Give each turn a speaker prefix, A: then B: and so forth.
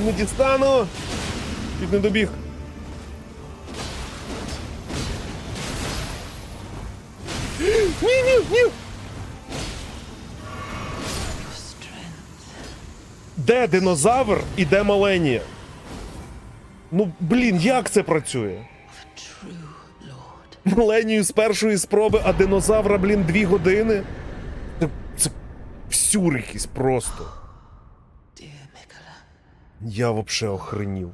A: Я не дістану. Чуть не добіг. Ні, ні, ні. Де динозавр і де Маленія? Ну, блін, як це працює? Маленію з першої спроби, а динозавра, блін, дві години. Це, це всюр якийсь просто. Я вообще охренів.